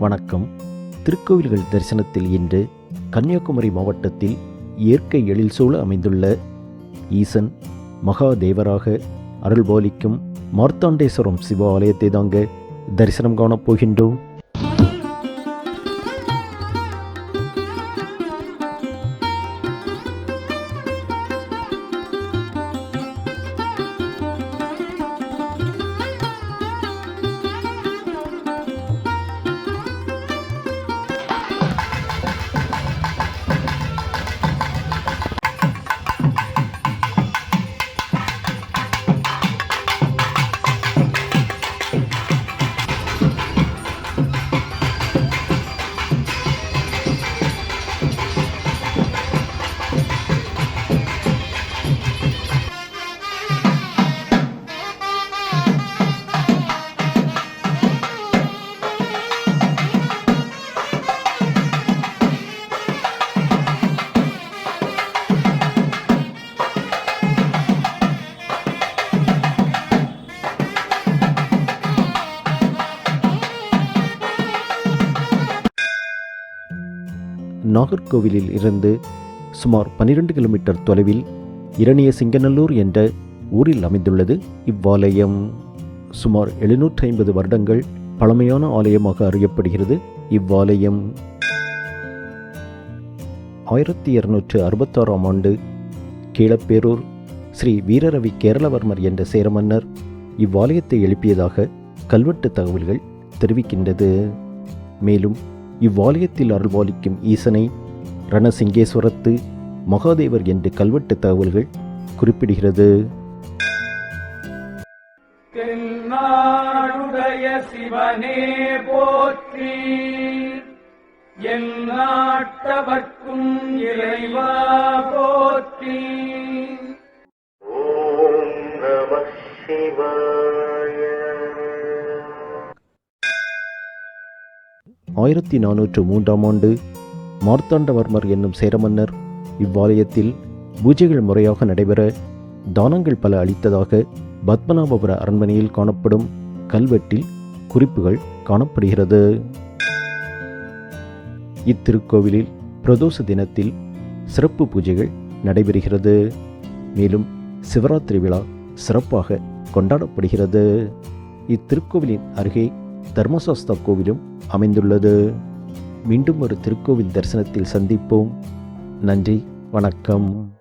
வணக்கம். திருக்கோவில்கள் தரிசனத்தில் இன்று கன்னியாகுமரி மாவட்டத்தில் இயற்கை எழில் சூழ அமைந்துள்ள ஈசன் மகாதேவராக அருள்பாலிக்கும் மார்த்தாண்டேஸ்வரம் சிவ ஆலயத்தை தாங்க தரிசனம் காணப் போகின்றோம். நாகர்கோவிலில் இருந்து சுமார் 12 கிலோமீட்டர் தொலைவில் இரணிய சிங்கநல்லூர் என்ற ஊரில் அமைந்துள்ளது. இவ்வாலயம் சுமார் 750 ஐம்பது வருடங்கள் பழமையான ஆலயமாக அறியப்படுகிறது. இவ்வாலயம் ஆயிரத்தி இருநூற்று அறுபத்தாறாம் ஆண்டு கீழப்பேரூர் ஸ்ரீ வீரரவி கேரளவர்மர் என்ற சேரமன்னர் இவ்வாலயத்தை எழுப்பியதாக கல்வெட்டு தகவல்கள் தெரிவிக்கின்றது. மேலும் இவ்வாலயத்தில் அருள்பாலிக்கும் ஈசனை ரணசிங்கேஸ்வரத்து மகாதேவர் என்று கல்வெட்டு தகவல்கள் குறிப்பிடுகிறது. தென்னாடுடைய சிவனே போற்றி என் நாட்டவர்க்கும் இறைவா போற்றி. ஓம் நம சிவாய ஆயிரத்தி நானூற்று மூன்றாம் ஆண்டு மார்த்தாண்டவர்மர் என்னும் சேரமன்னர் இவ்வாலயத்தில் பூஜைகள் முறையாக நடைபெற தானங்கள் பல அளித்ததாக பத்மநாபபுர அரண்மனையில் காணப்படும் கல்வெட்டில் குறிப்புகள் காணப்படுகிறது. இத்திருக்கோவிலில் பிரதோஷ தினத்தில் சிறப்பு பூஜைகள் நடைபெறுகிறது. மேலும் சிவராத்திரி விழா சிறப்பாக கொண்டாடப்படுகிறது. இத்திருக்கோவிலின் அருகே தர்மசாஸ்தா கோவிலும் அமைந்துள்ளது. மீண்டும் ஒரு திருக்கோவில் தரிசனத்தில் சந்திப்போம். நன்றி வணக்கம்.